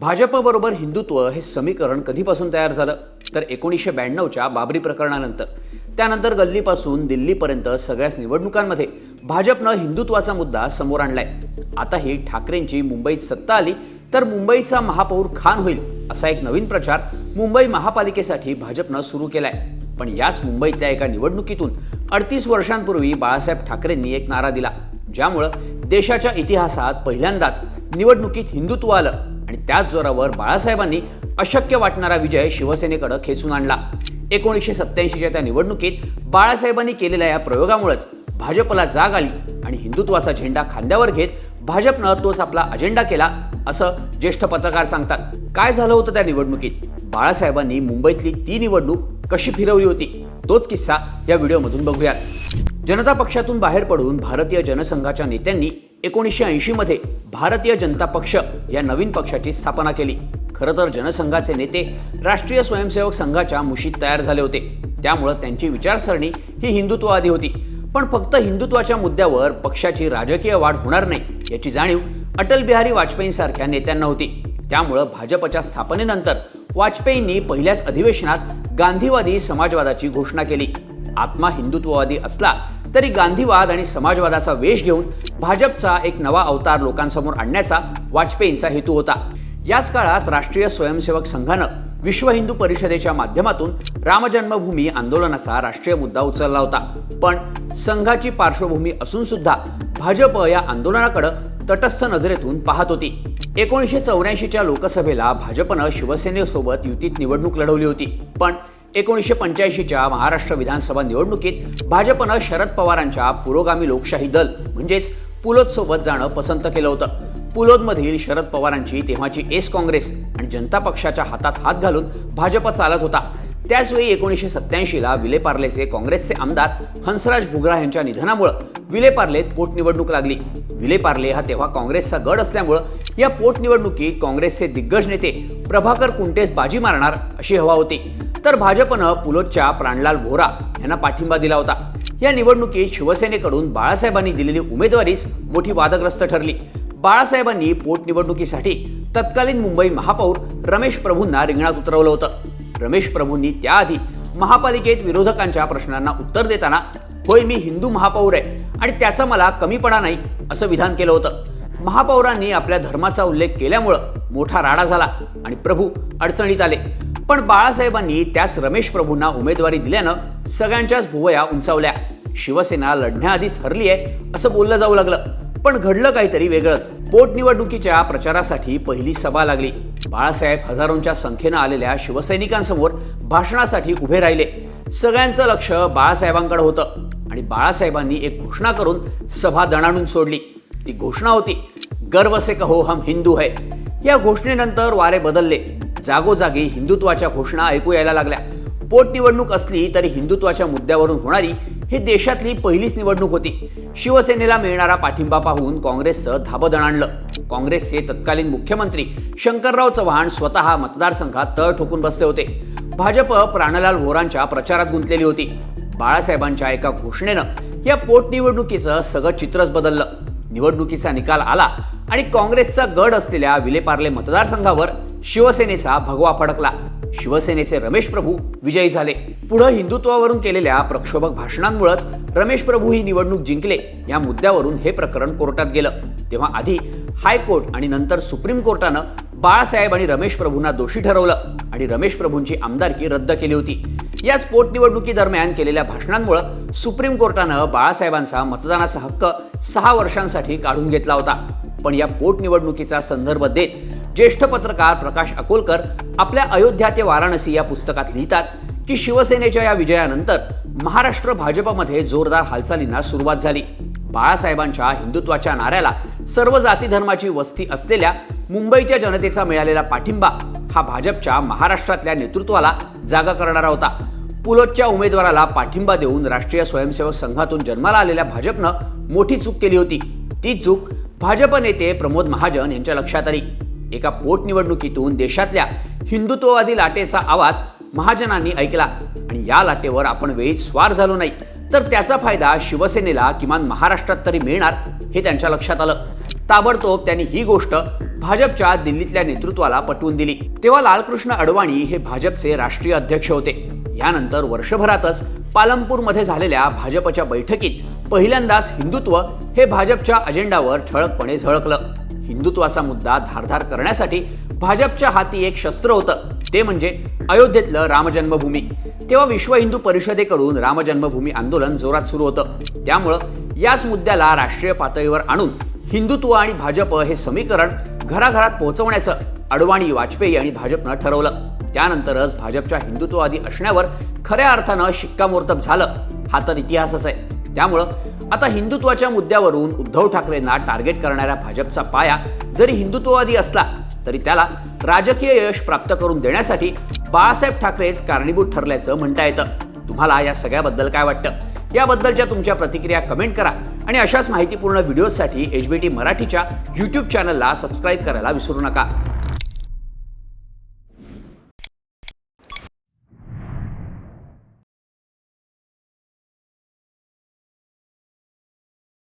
भाजपबरोबर हिंदुत्व हे समीकरण कधीपासून तयार झालं? तर एकोणीसशे ब्याण्णवच्या बाबरी प्रकरणानंतर. त्यानंतर गल्लीपासून दिल्लीपर्यंत सगळ्याच निवडणुकांमध्ये भाजपनं हिंदुत्वाचा मुद्दा समोर आणलाय. आता ही ठाकरेंची मुंबईत सत्ता आली तर मुंबईचा महापौर खान होईल असा एक नवीन प्रचार मुंबई महापालिकेसाठी भाजपनं सुरू केलाय. पण याच मुंबईतल्या एका निवडणुकीतून अडतीस वर्षांपूर्वी बाळासाहेब ठाकरेंनी एक नारा दिला ज्यामुळं देशाच्या इतिहासात पहिल्यांदाच निवडणुकीत हिंदुत्व आलं. आणि त्याच जोरावर बाळासाहेबांनी अशक्य वाटणारा विजय शिवसेनेकडे खेचून आणला. एकोणीसशे सत्याऐंशीच्या त्या निवडणुकीत बाळासाहेबांनी केलेल्या या प्रयोगामुळेच भाजपला जाग आली आणि हिंदुत्वाचा झेंडा खांद्यावर घेत भाजपनं तोच आपला अजेंडा केला असं ज्येष्ठ पत्रकार सांगतात. काय झालं होतं त्या निवडणुकीत? बाळासाहेबांनी मुंबईतली ती निवडणूक कशी फिरवली होती? तोच किस्सा या व्हिडिओमधून बघूयात. जनता पक्षातून बाहेर पडून भारतीय जनसंघाच्या नेत्यांनी एकोणीसशे ऐंशीमध्ये भारतीय जनता पक्ष या नवीन पक्षाची स्थापना केली. खरं तर जनसंघाचे नेते राष्ट्रीय स्वयंसेवक संघाच्या मुशीत तयार झाले होते. त्यामुळं त्यांची विचारसरणी ही हिंदुत्ववादी होती. पण फक्त हिंदुत्वाच्या मुद्द्यावर पक्षाची राजकीय वाढ होणार नाही याची जाणीव अटल बिहारी वाजपेयींसारख्या नेत्यांना होती. त्यामुळं भाजपच्या स्थापनेनंतर वाजपेयींनी पहिल्याच अधिवेशनात गांधीवादी समाजवादाची घोषणा केली. आत्मा हिंदुत्ववादी असला तरी गांधीवाद आणि समाजवादाचा वेश घेऊन भाजपचा एक नवा अवतार लोकांसमोर आणण्याचा वाजपेयींचा हेतू होता. याच काळात राष्ट्रीय स्वयंसेवक संघानं विश्व हिंदू परिषदेच्या माध्यमातून रामजन्मभूमी आंदोलनाचा राष्ट्रीय मुद्दा उचलला होता. पण संघाची पार्श्वभूमी असून सुद्धा भाजप या आंदोलनाकडे तटस्थ नजरेतून पाहत होती. एकोणीसशे चौऱ्याऐंशीच्या लोकसभेला भाजपनं शिवसेनेसोबत युतीत निवडणूक लढवली होती. पण एकोणीसशे पंच्याऐंशीच्या महाराष्ट्र विधानसभा निवडणुकीत भाजपनं शरद पवारांच्या पुरोगामी लोकशाही दल म्हणजेच पुलोदसोबत जाणं पसंत केलं होतं. पुलोदमधील शरद पवारांची तेव्हाची एस काँग्रेस आणि जनता पक्षाच्या हातात हात घालून भाजप चालत होता. त्याचवेळी एकोणीसशे सत्याऐंशीला विलेपार्लेचे काँग्रेसचे आमदार हंसराज भुगरा यांच्या निधनामुळं विलेपार्लेत पोटनिवडणूक लागली. विलेपार्ले हा तेव्हा काँग्रेसचा गड असल्यामुळं या पोटनिवडणुकीत काँग्रेसचे दिग्गज नेते प्रभाकर कुंटेस बाजी मारणार अशी हवा होती. तर भाजपनं पुलोदच्या प्राणलाल व्होरा यांना पाठिंबा दिला होता. या निवडणुकीत शिवसेनेकडून बाळासाहेबांनी दिलेली उमेदवारीच मोठी वादग्रस्त ठरली. बाळासाहेबांनी पोटनिवडणुकीसाठी तत्कालीन मुंबई महापौर रमेश प्रभूंना रिंगणात उतरवलं होतं. रमेश प्रभूंनी त्याआधी महापालिकेत विरोधकांच्या प्रश्नांना उत्तर देताना होय मी हिंदू महापौर आहे आणि त्याचा मला कमीपणा नाही असं विधान केलं होतं. महापौरांनी आपल्या धर्माचा उल्लेख केल्यामुळं मोठा राडा झाला आणि प्रभू अडचणीत आले. पण बाळासाहेबांनी त्याच रमेश प्रभूंना उमेदवारी दिल्यानं सगळ्यांच्याच भुवया उंचावल्या. शिवसेना लढण्याआधीच हरली आहे असं बोललं जाऊ लागलं. पण घडलं काहीतरी वेगळंच. पोटनिवडणुकीच्या प्रचारासाठी पहिली सभा लागली. बाळासाहेब हजारोंच्या संख्येनं आलेल्या शिवसैनिकांसमोर भाषणासाठी उभे राहिले. सगळ्यांचं लक्ष बाळासाहेबांकडे होतं. आणि बाळासाहेबांनी एक घोषणा करून सभा दणाणून सोडली. ती घोषणा होती गर्व से कहो हम हिंदू है. या घोषणेनंतर वारे बदलले. जागोजागी हिंदुत्वाच्या घोषणा ऐकू यायला लागल्या. पोटनिवडणूक असली तरी हिंदुत्वाच्या मुद्द्यावरून होणारी ही देशातली पहिलीच निवडणूक होती. शिवसेनेला मिळणारा पाठिंबा पाहून काँग्रेसचं धाबदण दणाणलं काँग्रेसचे तत्कालीन मुख्यमंत्री शंकरराव चव्हाण स्वतः मतदारसंघात तळ ठोकून बसले होते. भाजप प्राणलाल व्होरांच्या प्रचारात गुंतलेली होती. बाळासाहेबांच्या एका घोषणेनं या पोटनिवडणुकीचं सगळं चित्रच बदललं. निवडणुकीचा निकाल आला आणि काँग्रेसचा गड असलेल्या विलेपार्ले मतदारसंघावर शिवसेनेचा भगवा फडकला. शिवसेनेचे रमेश प्रभू विजयी झाले. पुढं हिंदुत्वावरून केलेल्या प्रक्षोभक भाषणांमुळेच रमेश प्रभू ही निवडणूक जिंकले या मुद्द्यावरून हे प्रकरण कोर्टात गेलं. तेव्हा आधी हायकोर्ट आणि नंतर सुप्रीम कोर्टानं बाळासाहेब आणि रमेश प्रभूंना दोषी ठरवलं आणि रमेश प्रभूंची आमदारकी रद्द केली होती. याच पोटनिवडणुकीदरम्यान केलेल्या भाषणांमुळे सुप्रीम कोर्टानं बाळासाहेबांचा मतदानाचा हक्क सहा वर्षांसाठी काढून घेतला होता. पण या पोटनिवडणुकीचा संदर्भ देत ज्येष्ठ पत्रकार प्रकाश अकोलकर आपल्या अयोध्या ते वाराणसी या पुस्तकात लिहितात की शिवसेनेच्या या विजयानंतर महाराष्ट्र भाजपमध्ये जोरदार हालचालींना सुरुवात झाली. बाळासाहेबांच्या हिंदुत्वाच्या नाऱ्याला सर्व जाती धर्माची वस्ती असलेल्या मुंबईच्या जनतेचा मिळालेला पाठिंबा हा भाजपच्या महाराष्ट्रातल्या नेतृत्वाला जागा करणारा होता. पुलोटच्या उमेदवाराला पाठिंबा देऊन राष्ट्रीय स्वयंसेवक संघातून जन्माला आलेल्या भाजपनं मोठी चूक केली होती. ती चूक भाजप नेते प्रमोद महाजन यांच्या लक्षात आली. एका पोटनिवडणुकीतून देशातल्या हिंदुत्ववादी लाटेचा आवाज महाजनांनी ऐकला. आणि या लाटेवर आपण वेळीच स्वार झालो नाही. तर त्याचा फायदा शिवसेनेला किमान महाराष्ट्रात तरी मिळणार हे त्यांच्या लक्षात आलं. ताबडतोब त्यांनी ही गोष्ट भाजपच्या दिल्लीतल्या नेतृत्वाला पटवून दिली. तेव्हा लालकृष्ण अडवाणी हे भाजपचे राष्ट्रीय अध्यक्ष होते. यानंतर वर्षभरातच पालमपूरमध्ये झालेल्या भाजपच्या बैठकीत पहिल्यांदाच हिंदुत्व हे भाजपच्या अजेंडावर ठळकपणे झळकलं. हिंदुत्वाचा मुद्दा धारधार करण्यासाठी भाजपच्या हाती एक शस्त्र होतं. ते म्हणजे अयोध्येतलं रामजन्मभूमी. तेव्हा विश्व हिंदू परिषदेकडून रामजन्मभूमी आंदोलन जोरात सुरू होतं. त्यामुळं याच मुद्द्याला राष्ट्रीय पातळीवर आणून हिंदुत्व आणि भाजप हे समीकरण घराघरात पोहोचवण्याचं अडवाणी वाजपेयी आणि भाजपनं ठरवलं. त्यानंतरच भाजपच्या हिंदुत्ववादी असण्यावर खऱ्या अर्थानं शिक्कामोर्तब झालं. हा तर इतिहासच आहे. त्यामुळं आता हिंदुत्वाच्या मुद्द्यावरून उद्धव ठाकरेंना टार्गेट करणाऱ्या भाजपचा पाया जरी हिंदुत्ववादी असला तरी त्याला राजकीय यश प्राप्त करून देण्यासाठी बाळासाहेब ठाकरेच कारणीभूत ठरल्याचं म्हणता येतं. तुम्हाला या सगळ्याबद्दल काय वाटतं? याबद्दलच्या तुमच्या प्रतिक्रिया कमेंट करा आणि अशाच माहितीपूर्ण व्हिडिओसाठी एच बी टी मराठीच्या यूट्यूब चॅनलला सबस्क्राईब करायला विसरू नका.